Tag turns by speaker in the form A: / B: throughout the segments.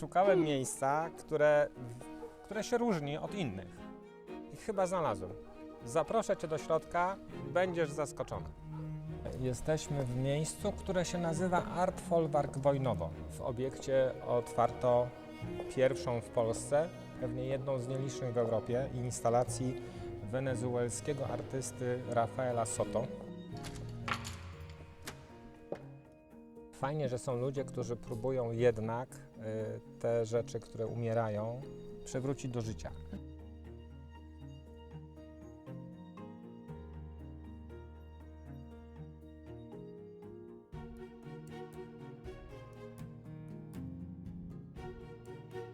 A: Szukałem miejsca, które, które się różni od innych. I chyba znalazłem. Zaproszę Cię do środka, będziesz zaskoczony. Jesteśmy w miejscu, które się nazywa Art Folwark Wojnowo. W obiekcie otwarto pierwszą w Polsce, pewnie jedną z nielicznych w Europie, instalacji wenezuelskiego artysty Rafaela Soto. Fajnie, że są ludzie, którzy próbują jednak y, te rzeczy, które umierają, przywrócić do życia.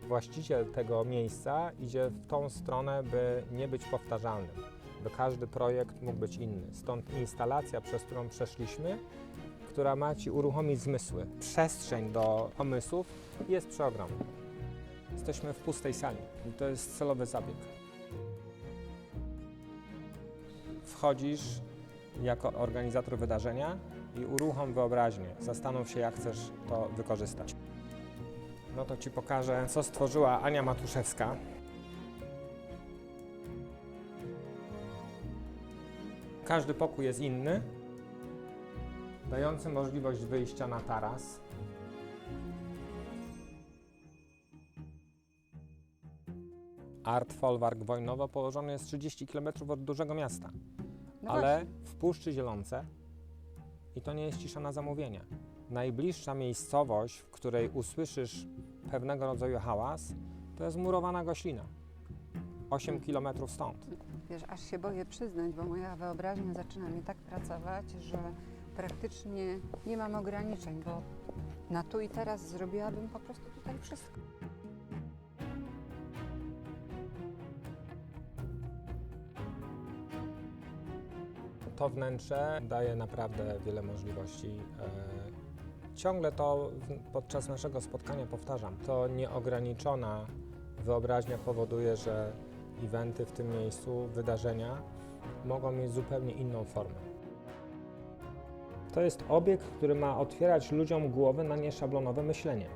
A: Właściciel tego miejsca idzie w tą stronę, by nie być powtarzalnym, by każdy projekt mógł być inny. Stąd instalacja, przez którą przeszliśmy, która ma Ci uruchomić zmysły. Przestrzeń do pomysłów jest przeogromna. Jesteśmy w pustej sali i to jest celowy zabieg. Wchodzisz jako organizator wydarzenia i uruchom wyobraźnię. Zastanów się, jak chcesz to wykorzystać. No to Ci pokażę, co stworzyła Ania Matuszewska. Każdy pokój jest inny, dający możliwość wyjścia na taras. Art Folwark Wojnowo położony jest 30 km od dużego miasta,
B: No
A: ale w Puszczy Zielonce i to nie jest cisza na zamówienie. Najbliższa miejscowość, w której usłyszysz pewnego rodzaju hałas, to jest murowana Goślina. 8 km stąd.
B: Wiesz, aż się boję przyznać, bo moja wyobraźnia zaczyna mi tak pracować, że praktycznie nie mam ograniczeń, bo na tu i teraz zrobiłabym po prostu tutaj wszystko.
A: To wnętrze daje naprawdę wiele możliwości. E, Ciągle to podczas naszego spotkania powtarzam. To nieograniczona wyobraźnia powoduje, że eventy w tym miejscu, wydarzenia mogą mieć zupełnie inną formę. To jest obiekt, który ma otwierać ludziom głowy na nieszablonowe myślenie.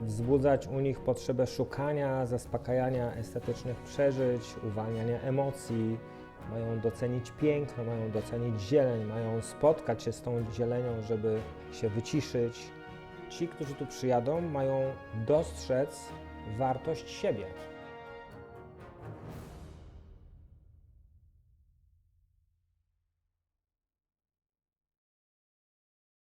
A: Wzbudzać u nich potrzebę szukania, zaspokajania estetycznych przeżyć, uwalniania emocji, mają docenić piękno, mają docenić zieleń, mają spotkać się z tą zielenią, żeby się wyciszyć. Ci, którzy tu przyjadą, mają dostrzec wartość siebie,